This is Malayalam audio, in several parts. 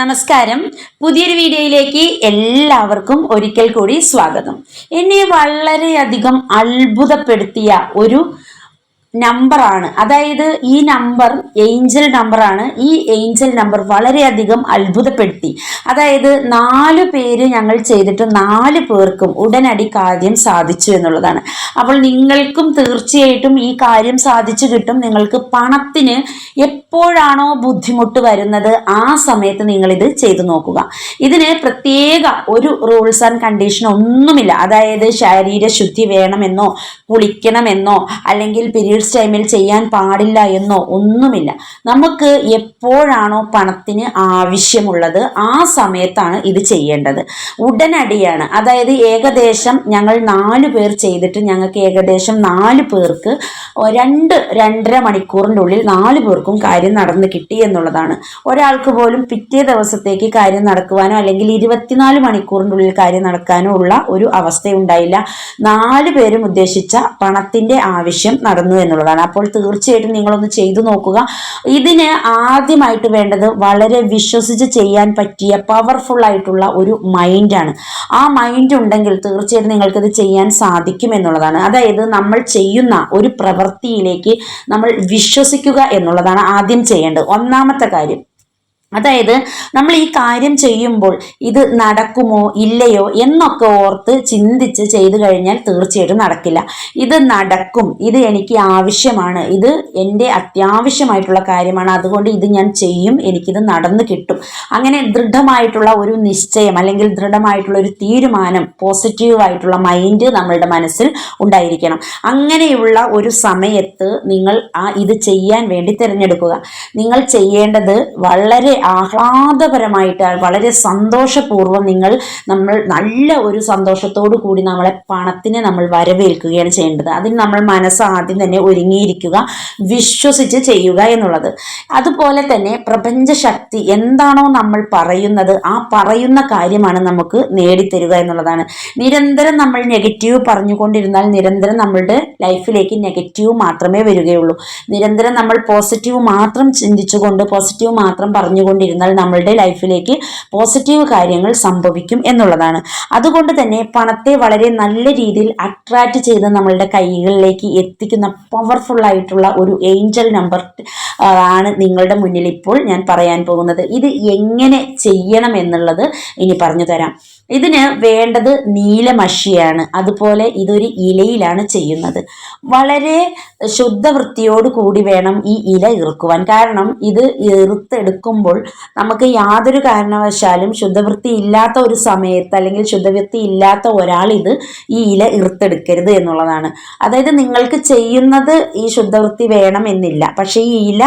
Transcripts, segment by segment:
നമസ്കാരം. പുതിയൊരു വീഡിയോയിലേക്ക് എല്ലാവർക്കും ഒരിക്കൽ കൂടി സ്വാഗതം. എന്നെ വളരെയധികം അത്ഭുതപ്പെടുത്തിയ ഒരു നമ്പറാണ് അതായത് ഈ നമ്പർ ഏഞ്ചൽ നമ്പറാണ് ഈ ഏഞ്ചൽ നമ്പർ വളരെയധികം അത്ഭുതപ്പെടുത്തി. അതായത് നാല് പേര് ഞങ്ങൾ ചെയ്തിട്ട് നാല് പേർക്കും ഉടനടി കാര്യം സാധിച്ചു എന്നുള്ളതാണ്. അപ്പോൾ നിങ്ങൾക്കും തീർച്ചയായിട്ടും ഈ കാര്യം സാധിച്ചു കിട്ടും. നിങ്ങൾക്ക് പണത്തിന് എപ്പോഴാണോ ബുദ്ധിമുട്ട് വരുന്നത് ആ സമയത്ത് നിങ്ങൾ ഇത് ചെയ്തു നോക്കുക. ഇതിന് പ്രത്യേക ഒരു റൂൾസ് ആൻഡ് കണ്ടീഷൻ ഒന്നുമില്ല. അതായത് ശരീരശുദ്ധി വേണമെന്നോ കുളിക്കണമെന്നോ അല്ലെങ്കിൽ പീരീഡ്സ് ടൈമിൽ ചെയ്യാൻ പാടില്ല എന്നോ ഒന്നുമില്ല. നമുക്ക് എപ്പോഴാണോ പണത്തിന് ആവശ്യമുള്ളത് ആ സമയത്താണ് ഇത് ചെയ്യേണ്ടത്. ഉടനടിയാണ് അതായത് ഏകദേശം ഞങ്ങൾ നാല് പേർ ചെയ്തിട്ട് ഞങ്ങൾക്ക് ഏകദേശം നാല് പേർക്ക് രണ്ട് രണ്ടര മണിക്കൂറിന്റെ ഉള്ളിൽ നാല് പേർക്കും കാര്യം നടന്ന് കിട്ടി എന്നുള്ളതാണ്. ഒരാൾക്ക് പോലും പിറ്റേ ദിവസത്തേക്ക് കാര്യം നടക്കുവാനോ അല്ലെങ്കിൽ ഇരുപത്തിനാല് മണിക്കൂറിന്റെ ഉള്ളിൽ കാര്യം നടക്കാനോ ഉള്ള ഒരു അവസ്ഥയുണ്ടായില്ല നാല് പേരും ഉദ്ദേശിച്ച പണത്തിന്റെ ആവശ്യം നടന്നു എന്നുള്ളതാണ്. അപ്പോൾ തീർച്ചയായിട്ടും നിങ്ങളൊന്ന് ചെയ്തു നോക്കുക. ഇതിന് ആദ്യമായിട്ട് വേണ്ടത് വളരെ വിശ്വസിച്ച് ചെയ്യാൻ പറ്റിയ പവർഫുൾ ആയിട്ടുള്ള ഒരു മൈൻഡാണ് ആ മൈൻഡ് ഉണ്ടെങ്കിൽ തീർച്ചയായിട്ടും നിങ്ങൾക്കത് ചെയ്യാൻ സാധിക്കും എന്നുള്ളതാണ്. അതായത് നമ്മൾ ചെയ്യുന്ന ഒരു പ്രവൃത്തിയിലേക്ക് നമ്മൾ വിശ്വസിക്കുക എന്നുള്ളതാണ് ആദ്യം ചെയ്യേണ്ടത്. ഒന്നാമത്തെ കാര്യം. അതായത് നമ്മൾ ഈ കാര്യം ചെയ്യുമ്പോൾ ഇത് നടക്കുമോ ഇല്ലയോ എന്നൊക്കെ ഓർത്ത് ചിന്തിച്ച് ചെയ്തു കഴിഞ്ഞാൽ തീർച്ചയായിട്ടും നടക്കില്ല. ഇത് നടക്കും ഇത് എനിക്ക് ആവശ്യമാണ് ഇത് എന്റെ അത്യാവശ്യമായിട്ടുള്ള കാര്യമാണ് അതുകൊണ്ട് ഇത് ഞാൻ ചെയ്യും എനിക്കിത് നടന്നു കിട്ടും. അങ്ങനെ ദൃഢമായിട്ടുള്ള ഒരു നിശ്ചയം അല്ലെങ്കിൽ ദൃഢമായിട്ടുള്ള ഒരു തീരുമാനം പോസിറ്റീവായിട്ടുള്ള മൈൻഡ് നമ്മളുടെ മനസ്സിൽ ഉണ്ടായിരിക്കണം. അങ്ങനെയുള്ള ഒരു സമയത്ത് നിങ്ങൾ ആ ഇത് ചെയ്യാൻ വേണ്ടി തിരഞ്ഞെടുക്കുക. നിങ്ങൾ ചെയ്യേണ്ടത് വളരെ ആഹ്ലാദപരമായിട്ട് വളരെ സന്തോഷപൂർവം നിങ്ങൾ നമ്മൾ നല്ല ഒരു സന്തോഷത്തോടു കൂടി നമ്മളെ പണത്തിനെ നമ്മൾ വരവേൽക്കുകയാണ് ചെയ്യേണ്ടത്. അതിന് നമ്മൾ മനസ്സ് ആദ്യം തന്നെ ഒരുങ്ങിയിരിക്കുക വിശ്വസിച്ച് ചെയ്യുക എന്നുള്ളത്. അതുപോലെ തന്നെ പ്രപഞ്ച ശക്തി എന്താണോ നമ്മൾ പറയുന്നത് ആ പറയുന്ന കാര്യമാണ് നമുക്ക് നേടിത്തരിക എന്നുള്ളതാണ്. നിരന്തരം നമ്മൾ നെഗറ്റീവ് പറഞ്ഞുകൊണ്ടിരുന്നാൽ നിരന്തരം നമ്മളുടെ ലൈഫിലേക്ക് നെഗറ്റീവ് മാത്രമേ വരികയുള്ളൂ. നിരന്തരം നമ്മൾ പോസിറ്റീവ് മാത്രം ചിന്തിച്ചുകൊണ്ട് പോസിറ്റീവ് മാത്രം പറഞ്ഞുകൊണ്ടിരുന്നാൽ നമ്മളുടെ ലൈഫിലേക്ക് പോസിറ്റീവ് കാര്യങ്ങൾ സംഭവിക്കും എന്നുള്ളതാണ്. അതുകൊണ്ട് തന്നെ പണത്തെ വളരെ നല്ല രീതിയിൽ അട്രാക്റ്റ് ചെയ്ത് നമ്മളുടെ കൈകളിലേക്ക് എത്തിക്കുന്ന പവർഫുൾ ആയിട്ടുള്ള ഒരു ഏഞ്ചൽ നമ്പർ ആണ് നിങ്ങളുടെ മുന്നിൽ ഇപ്പോൾ ഞാൻ പറയാൻ പോകുന്നത്. ഇത് എങ്ങനെ ചെയ്യണം എന്നുള്ളത് ഇനി പറഞ്ഞു തരാം. ഇതിന് വേണ്ടത് നീലമഷിയാണ് അതുപോലെ ഇതൊരു ഇലയിലാണ് ചെയ്യുന്നത്. വളരെ ശുദ്ധവൃത്തിയോട് കൂടി വേണം ഈ ഇല ഇറുക്കുവാൻ. കാരണം ഇത് ഇറുത്തെടുക്കുമ്പോൾ നമുക്ക് യാതൊരു കാരണവശാലും ശുദ്ധവൃത്തി ഇല്ലാത്ത ഒരു സമയത്ത് അല്ലെങ്കിൽ ശുദ്ധവൃത്തി ഇല്ലാത്ത ഒരാൾ ഇത് ഈ ഇല ഇർത്തെടുക്കരുത് എന്നുള്ളതാണ്. അതായത് നിങ്ങൾക്ക് ചെയ്യുന്നത് ഈ ശുദ്ധവൃത്തി വേണം എന്നില്ല. പക്ഷേ ഈ ഇല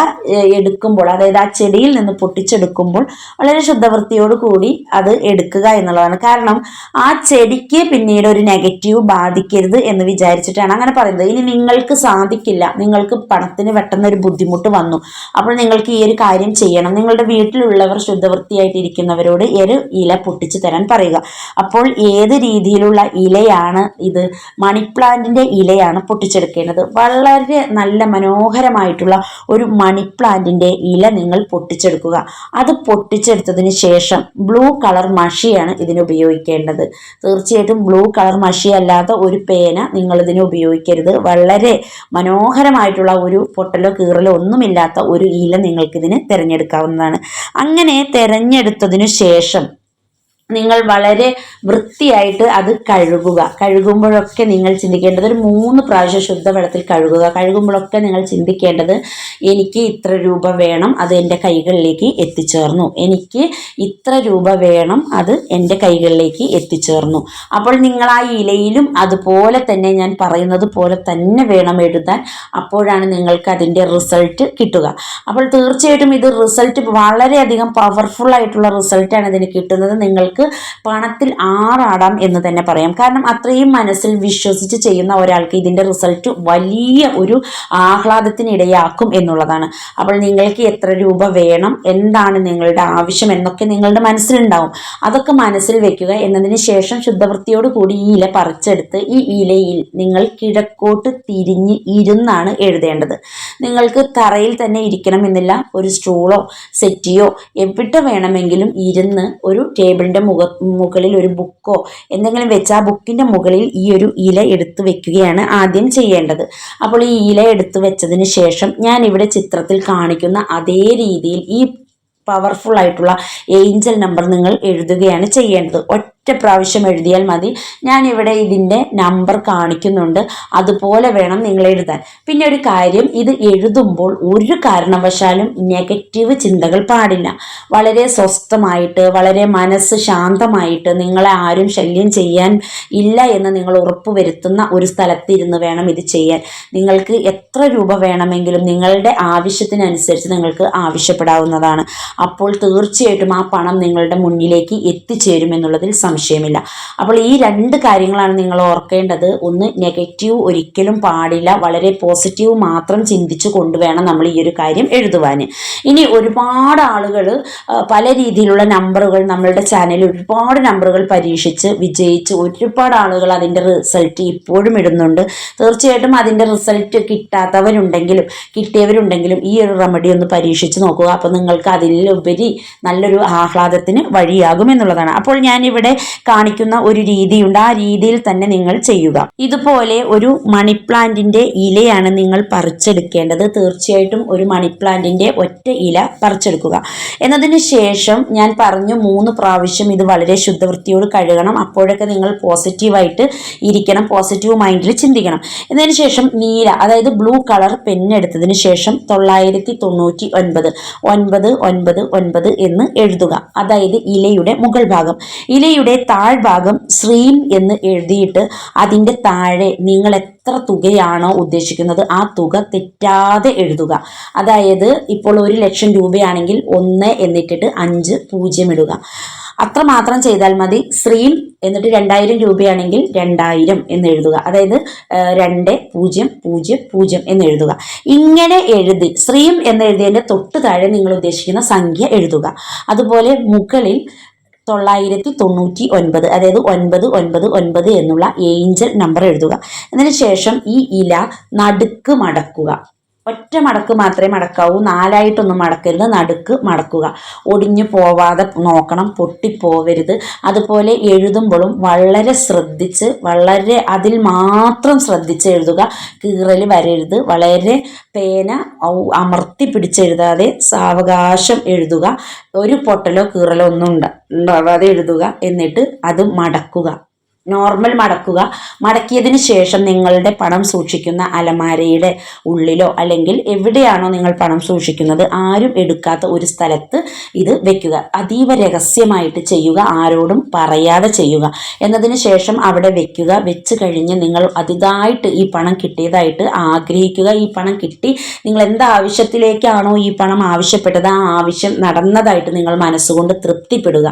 എടുക്കുമ്പോൾ അതായത് ആ ചെടിയിൽ നിന്ന് പൊട്ടിച്ചെടുക്കുമ്പോൾ വളരെ ശുദ്ധവൃത്തിയോട് കൂടി അത് എടുക്കുക എന്നുള്ളതാണ്. കാരണം ആ ചെടിക്ക് പിന്നീട് ഒരു നെഗറ്റീവ് ബാധിക്കരുത് എന്ന് വിചാരിച്ചിട്ടാണ് അങ്ങനെ പറയുന്നത്. ഇനി നിങ്ങൾക്ക് സാധിക്കില്ല. നിങ്ങൾക്ക് പണത്തിന് പെട്ടെന്ന് ഒരു ബുദ്ധിമുട്ട് വന്നു. അപ്പോൾ നിങ്ങൾക്ക് ഈ ഒരു കാര്യം ചെയ്യണം. നിങ്ങളുടെ വീട്ടിലുള്ളവർ ശുദ്ധവൃത്തിയായിട്ടിരിക്കുന്നവരോട് ഒരു ഇല പൊട്ടിച്ചു തരാൻ പറയുക. അപ്പോൾ ഏത് രീതിയിലുള്ള ഇലയാണ് ഇത്? മണി പ്ലാന്റിന്റെ ഇലയാണ് പൊട്ടിച്ചെടുക്കേണ്ടത്. വളരെ നല്ല മനോഹരമായിട്ടുള്ള ഒരു മണി പ്ലാന്റിന്റെ ഇല നിങ്ങൾ പൊട്ടിച്ചെടുക്കുക. അത് പൊട്ടിച്ചെടുത്തതിന് ശേഷം ബ്ലൂ കളർ മഷിയാണ് ഇതിന് ഉപയോഗിക്കേണ്ടത്. തീർച്ചയായിട്ടും ബ്ലൂ കളർ മഷി അല്ലാത്ത ഒരു പേന നിങ്ങൾ ഇതിന് ഉപയോഗിക്കരുത്. വളരെ മനോഹരമായിട്ടുള്ള ഒരു പൊട്ടലോ കീറലോ ഒന്നുമില്ലാത്ത ഒരു ഇല നിങ്ങൾക്കിതിന് തിരഞ്ഞെടുക്കാവുന്നതാണ്. അങ്ങനെ തെരഞ്ഞെടുത്തതിനു ശേഷം നിങ്ങൾ വളരെ വൃത്തിയായിട്ട് അത് കഴുകുക. കഴുകുമ്പോഴൊക്കെ നിങ്ങൾ ചിന്തിക്കേണ്ടത് ഒരു മൂന്ന് പ്രാവശ്യം ശുദ്ധവെള്ളത്തിൽ കഴുകുക. കഴുകുമ്പോഴൊക്കെ നിങ്ങൾ ചിന്തിക്കേണ്ടത് എനിക്ക് ഇത്ര രൂപ വേണം അത് എന്റെ കൈകളിലേക്ക് എത്തിച്ചേർന്നു. എനിക്ക് ഇത്ര രൂപ വേണം അത് എന്റെ കൈകളിലേക്ക് എത്തിച്ചേർന്നു. അപ്പോൾ നിങ്ങൾ ആ ഇലയിലും അതുപോലെ തന്നെ ഞാൻ പറയുന്നത് പോലെ തന്നെ വേണം എഴുതാൻ. അപ്പോഴാണ് നിങ്ങൾക്ക് അതിന്റെ റിസൾട്ട് കിട്ടുക. അപ്പോൾ തീർച്ചയായിട്ടും ഇത് റിസൾട്ട് വളരെയധികം പവർഫുൾ ആയിട്ടുള്ള റിസൾട്ടാണ് ഇതിന് കിട്ടുന്നത്. നിങ്ങൾക്ക് നിങ്ങൾക്ക് പണത്തിൽ ആറാടാം എന്ന് തന്നെ പറയാം. കാരണം അത്രയും മനസ്സിൽ വിശ്വസിച്ച് ചെയ്യുന്ന ഒരാൾക്ക് ഇതിന്റെ റിസൾട്ട് വലിയ ഒരു ആഹ്ലാദത്തിനിടയാക്കും എന്നുള്ളതാണ്. അപ്പോൾ നിങ്ങൾക്ക് എത്ര രൂപ വേണം എന്താണ് നിങ്ങളുടെ ആവശ്യം എന്നൊക്കെ നിങ്ങളുടെ മനസ്സിലുണ്ടാവും. അതൊക്കെ മനസ്സിൽ വെക്കുക. എന്നതിന് ശേഷം ശുദ്ധവൃത്തിയോട് കൂടി ഈ ഇല പറിച്ചെടുത്ത് ഈ ഇലയിൽ നിങ്ങൾ കിഴക്കോട്ട് തിരിഞ്ഞ് ഇരുന്നാണ് എഴുതേണ്ടത്. നിങ്ങൾക്ക് തറയിൽ തന്നെ ഇരിക്കണമെന്നില്ല ഒരു സ്റ്റൂളോ സെറ്റിയോ എവിടെ വേണമെങ്കിലും ഇരുന്ന് ഒരു ടേബിളിന്റെ മുഖ മുകളിൽ ഒരു ബുക്കോ എന്തെങ്കിലും വെച്ച് ആ ബുക്കിന്റെ മുകളിൽ ഈ ഒരു ഇല എടുത്തു വെക്കുകയാണ് ആദ്യം ചെയ്യേണ്ടത്. അപ്പോൾ ഈ ഇല എടുത്തു വെച്ചതിന് ശേഷം ഞാൻ ഇവിടെ ചിത്രത്തിൽ കാണിക്കുന്ന അതേ രീതിയിൽ ഈ പവർഫുൾ ആയിട്ടുള്ള ഏഞ്ചൽ നമ്പർ നിങ്ങൾ എഴുതുകയാണ് ചെയ്യേണ്ടത്. ഒറ്റ പ്രാവശ്യം എഴുതിയാൽ മതി. ഞാൻ ഇവിടെ ഇതിന്റെ നമ്പർ കാണിക്കുന്നുണ്ട്. അതുപോലെ വേണം നിങ്ങൾ എഴുതാൻ. പിന്നെ ഒരു കാര്യം ഇത് എഴുതുമ്പോൾ ഒരു കാരണവശാലും നെഗറ്റീവ് ചിന്തകൾ പാടില്ല. വളരെ സ്വസ്ഥമായിട്ട് വളരെ മനസ്സ് ശാന്തമായിട്ട് നിങ്ങളെ ആരും ശല്യം ചെയ്യാൻ ഇല്ല എന്ന് നിങ്ങൾ ഉറപ്പുവരുത്തുന്ന ഒരു സ്ഥലത്തിരുന്ന് വേണം ഇത് ചെയ്യാൻ. നിങ്ങൾക്ക് എത്ര രൂപ വേണമെങ്കിലും നിങ്ങളുടെ ആവശ്യത്തിനനുസരിച്ച് നിങ്ങൾക്ക് ആവശ്യപ്പെടാവുന്നതാണ്. അപ്പോൾ തീർച്ചയായിട്ടും ആ പണം നിങ്ങളുടെ മുന്നിലേക്ക് എത്തിച്ചേരുമെന്നുള്ളതിൽ സംശയമില്ല. അപ്പോൾ ഈ രണ്ട് കാര്യങ്ങളാണ് നിങ്ങൾ ഓർക്കേണ്ടത്. ഒന്ന് നെഗറ്റീവ് ഒരിക്കലും പാടില്ല. വളരെ പോസിറ്റീവ് മാത്രം ചിന്തിച്ചു കൊണ്ടുവേണം നമ്മൾ ഈ ഒരു കാര്യം എഴുതുവാൻ. ഇനി ഒരുപാട് ആളുകൾ പല രീതിയിലുള്ള നമ്പറുകൾ നമ്മളുടെ ചാനലിൽ ഒരുപാട് നമ്പറുകൾ പരീക്ഷിച്ച് വിജയിച്ച് ഒരുപാട് ആളുകൾ അതിന്റെ റിസൾട്ട് ഇപ്പോഴും ഇടുന്നുണ്ട്. തീർച്ചയായിട്ടും അതിന്റെ റിസൾട്ട് കിട്ടാത്തവരുണ്ടെങ്കിലും കിട്ടിയവരുണ്ടെങ്കിലും ഈ ഒരു റെമഡി ഒന്ന് പരീക്ഷിച്ച് നോക്കുക. അപ്പോൾ നിങ്ങൾക്ക് അതിലുപരി നല്ലൊരു ആഹ്ലാദത്തിന് വഴിയാകും എന്നുള്ളതാണ്. അപ്പോൾ ഞാനിവിടെ കാണിക്കുന്ന ഒരു രീതിയുണ്ട്. ആ രീതിയിൽ തന്നെ നിങ്ങൾ ചെയ്യുക. ഇതുപോലെ ഒരു മണി പ്ലാന്റിന്റെ ഇലയാണ് നിങ്ങൾ പറിച്ചെടുക്കേണ്ടത്. തീർച്ചയായിട്ടും ഒരു മണി പ്ലാന്റിന്റെ ഒറ്റ ഇല പറിച്ചെടുക്കുക. എന്നതിന് ശേഷം ഞാൻ പറഞ്ഞു മൂന്ന് പ്രാവശ്യം ഇത് വളരെ ശുദ്ധവൃത്തിയോട് കഴുകണം. അപ്പോഴൊക്കെ നിങ്ങൾ പോസിറ്റീവായിട്ട് ഇരിക്കണം. പോസിറ്റീവ് മൈൻഡിൽ ചിന്തിക്കണം. എന്നതിന് ശേഷം നീല അതായത് ബ്ലൂ കളർ പെന്നെടുത്തതിന് ശേഷം തൊള്ളായിരത്തി തൊണ്ണൂറ്റി ഒൻപത് ഒൻപത് ഒൻപത് ഒൻപത് എന്ന് എഴുതുക. അതായത് ഇലയുടെ മുകൾ ഭാഗം. ഇലയുടെ താഴ്ഭാഗം ശ്രീം എന്ന് എഴുതിയിട്ട് അതിന്റെ താഴെ നിങ്ങൾ എത്ര തുകയാണോ ഉദ്ദേശിക്കുന്നത് ആ തുക തെറ്റാതെ എഴുതുക. അതായത് ഇപ്പോൾ ഒരു ലക്ഷം രൂപയാണെങ്കിൽ ഒന്ന് എന്നിട്ടിട്ട് അഞ്ച് പൂജ്യം ഇടുക. അത്ര മാത്രം ചെയ്താൽ മതി. ശ്രീം എന്നിട്ട് രണ്ടായിരം രൂപയാണെങ്കിൽ രണ്ടായിരം എന്ന് എഴുതുക. അതായത് രണ്ട് പൂജ്യം പൂജ്യം പൂജ്യം എന്ന് എഴുതുക. ഇങ്ങനെ എഴുതി ശ്രീം എന്ന് എഴുതിയതിന്റെ തൊട്ട് താഴെ നിങ്ങൾ ഉദ്ദേശിക്കുന്ന സംഖ്യ എഴുതുക. അതുപോലെ മുകളിൽ തൊള്ളായിരത്തി തൊണ്ണൂറ്റി ഒൻപത് അതായത് ഒൻപത് ഒൻപത് ഒൻപത് എന്നുള്ള ഏഞ്ചൽ നമ്പർ എഴുതുക. അതിനുശേഷം ഈ ഇല നടുക്ക് മടക്കുക. ഒറ്റ മടക്ക് മാത്രമേ മടക്കാവൂ. നാലായിട്ടൊന്നും മടക്കരുത്. നടുക്ക് മടക്കുക. ഒടിഞ്ഞു പോവാതെ നോക്കണം. പൊട്ടിപ്പോവരുത്. അതുപോലെ എഴുതുമ്പോഴും വളരെ ശ്രദ്ധിച്ച് വളരെ അതിൽ മാത്രം ശ്രദ്ധിച്ച് എഴുതുക. കീറൽ വരരുത്. വളരെ പേന അമർത്തി പിടിച്ചെഴുതാതെ സാവകാശം എഴുതുക. ഒരു പൊട്ടലോ കീറലോ ഒന്നും ഉണ്ടാവാതെ എഴുതുക. എന്നിട്ട് അത് മടക്കുക. നോർമൽ മടക്കുക. മടക്കിയതിന് ശേഷം നിങ്ങളുടെ പണം സൂക്ഷിക്കുന്ന അലമാരയുടെ ഉള്ളിലോ അല്ലെങ്കിൽ എവിടെയാണോ നിങ്ങൾ പണം സൂക്ഷിക്കുന്നത് ആരും എടുക്കാത്ത ഒരു സ്ഥലത്ത് ഇത് വെക്കുക. അതീവ രഹസ്യമായിട്ട് ചെയ്യുക ആരോടും പറയാതെ ചെയ്യുക. എന്നതിന് ശേഷം അവിടെ വെക്കുക. വെച്ച് കഴിഞ്ഞ് നിങ്ങൾ അതിതായിട്ട് ഈ പണം കിട്ടിയതായിട്ട് ആഗ്രഹിക്കുക. ഈ പണം കിട്ടി. നിങ്ങൾ എന്ത് ആവശ്യത്തിലേക്കാണോ ഈ പണം ആവശ്യപ്പെട്ടത്? ആ ആവശ്യം നടന്നതായിട്ട് നിങ്ങൾ മനസ്സുകൊണ്ട് തൃപ്തിപ്പെടുക.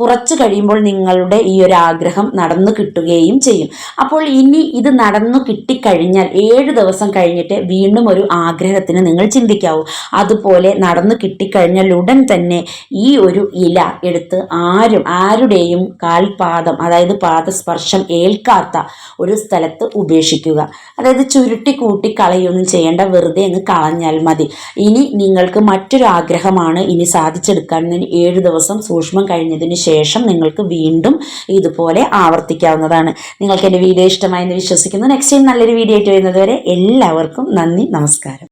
കുറച്ച് കഴിയുമ്പോൾ നിങ്ങളുടെ ഈ ഒരു ആഗ്രഹം നടന്നു കിട്ടുകയും ചെയ്യും. അപ്പോൾ ഇനി ഇത് നടന്നു കിട്ടിക്കഴിഞ്ഞാൽ ഏഴ് ദിവസം കഴിഞ്ഞിട്ട് വീണ്ടും ഒരു ആഗ്രഹത്തിന് നിങ്ങൾ ചിന്തിക്കാവൂ. അതുപോലെ നടന്നു കിട്ടിക്കഴിഞ്ഞാൽ ഉടൻ തന്നെ ഈ ഒരു ഇല എടുത്ത് ആരും ആരുടെയും കാൽപാദം അതായത് പാദസ്പർശം ഏൽക്കാത്ത ഒരു സ്ഥലത്ത് ഉപേക്ഷിക്കുക. അതായത് ചുരുട്ടി കൂട്ടി കളയൊന്നും ചെയ്യേണ്ട വെറുതെ അങ്ങ് കളഞ്ഞാൽ മതി. ഇനി നിങ്ങൾക്ക് മറ്റൊരു ആഗ്രഹമാണ് ഇനി സാധിച്ചെടുക്കാൻ. ഏഴ് ദിവസം സൂക്ഷ്മം കഴിഞ്ഞതിന് ശേഷം നിങ്ങൾക്ക് വീണ്ടും ഇതുപോലെ ആവർത്തിക്കാവുന്നതാണ്. നിങ്ങൾക്ക് എന്റെ വീഡിയോ ഇഷ്ടമായെന്ന് വിശ്വസിക്കുന്നു. നെക്സ്റ്റ് ടൈം നല്ലൊരു വീഡിയോ ആയിട്ട് വരുന്നതുവരെ എല്ലാവർക്കും നന്ദി നമസ്കാരം.